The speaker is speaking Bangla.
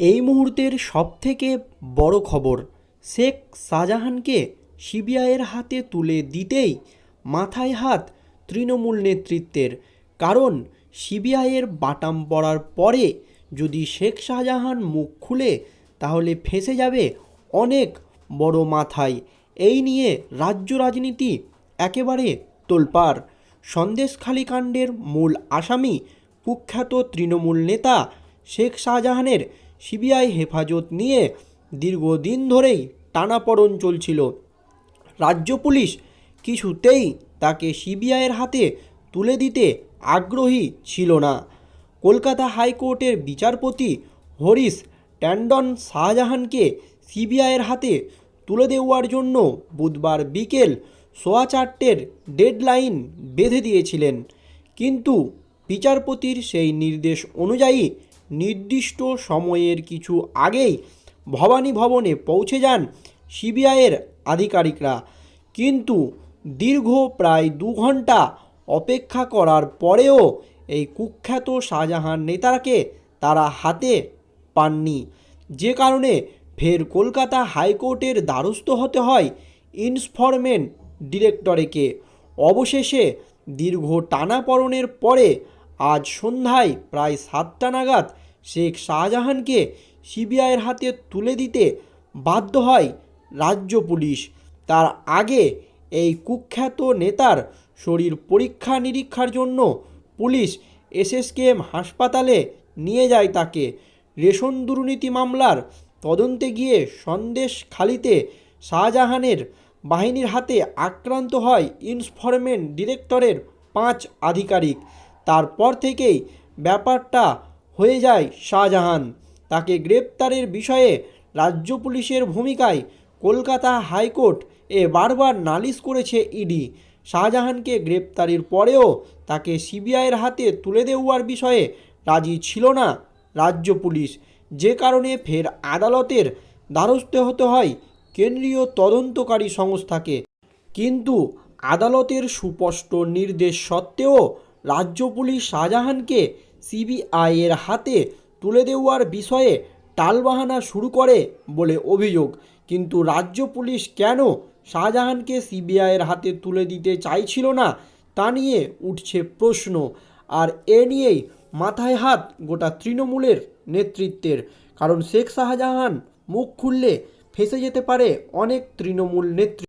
এই মুহূর্তের সবথেকে বড় খবর, শেখ শাহজাহানকে সিবিআইয়ের হাতে তুলে দিতেই মাথায় হাত তৃণমূল নেতৃত্বের। কারণ সিবিআইয়ের বাটাম পড়ার পরে যদি শেখ শাহজাহান মুখ খুলে, তাহলে ফেঁসে যাবে অনেক বড় মাথায়। এই নিয়ে রাজ্য রাজনীতি একেবারে তোলপাড়। সন্দেশখালী কাণ্ডের মূল আসামি কুখ্যাত তৃণমূল নেতা শেখ শাহজাহানের সিবিআই হেফাজত নিয়ে দীর্ঘদিন ধরেই টানাপড়ন চলছিল। রাজ্য পুলিশ কিছুতেই তাকে সিবিআইয়ের হাতে তুলে দিতে আগ্রহী ছিল না। কলকাতা হাইকোর্টের বিচারপতি হরিশ ট্যান্ডন শাহজাহানকে সিবিআইয়ের হাতে তুলে দেওয়ার জন্য বুধবার বিকেল সোয়া চারটের ডেডলাইন বেঁধে দিয়েছিলেন। কিন্তু বিচারপতির সেই নির্দেশ অনুযায়ী নির্দিষ্ট সময়ের কিছু আগেই ভবানী ভবনে পৌঁছে যান সিবিআইয়ের আধিকারিকরা। কিন্তু দীর্ঘ প্রায় দু ঘণ্টা অপেক্ষা করার পরেও এই কুখ্যাত শাহজাহান নেতাকে তারা হাতে পাননি। যে কারণে ফের কলকাতা হাইকোর্টের দ্বারস্থ হতে হয় ইনফরমেন্ট ডিরেক্টরেকে। অবশেষে দীর্ঘ টানাপড়নের পরে আজ সন্ধ্যায় প্রায় সাতটা নাগাদ শেখ শাহজাহানকে সিবিআইয়ের হাতে তুলে দিতে বাধ্য হয় রাজ্য পুলিশ। তার আগে এই কুখ্যাত নেতার শরীর পরীক্ষা নিরীক্ষার জন্য পুলিশ এসএসকেএম হাসপাতালে নিয়ে যায় তাকে। রেশন দুর্নীতি মামলার তদন্তে গিয়ে সন্দেশ খালিতে শাহজাহানের বাহিনীর হাতে আক্রান্ত হয় ইনফরমেন্ট ডিরেক্টরের পাঁচ আধিকারিক। তারপর থেকেই ব্যাপারটা হয়ে যায় শাহজাহান। তাকে গ্রেপ্তারের বিষয়ে রাজ্য পুলিশের ভূমিকায় কলকাতা হাইকোর্ট এ বারবার নালিশ করেছে ইডি। শাহজাহানকে গ্রেপ্তারির পরেও তাকে সিবিআইয়ের হাতে তুলে দেওয়ার বিষয়ে রাজি ছিল না রাজ্য পুলিশ। যে কারণে ফের আদালতের দ্বারস্থ হতে হয় কেন্দ্রীয় তদন্তকারী সংস্থাকে। কিন্তু আদালতের সুস্পষ্ট নির্দেশ সত্ত্বেও রাজ্য পুলিশ শাহজাহানকে সিবিআইয়ের হাতে তুলে দেওয়ার বিষয়ে টালবাহানা শুরু করে বলে অভিযোগ। কিন্তু রাজ্য পুলিশ কেন শাহজাহানকে সিবিআইয়ের হাতে তুলে দিতে চাইছিল না, তা নিয়ে উঠছে প্রশ্ন। আর এ নিয়েই মাথায় হাত গোটা তৃণমূলের নেতৃত্বের। কারণ শেখ শাহজাহান মুখ খুললে ফেসে যেতে পারে অনেক তৃণমূল নেতৃত্ব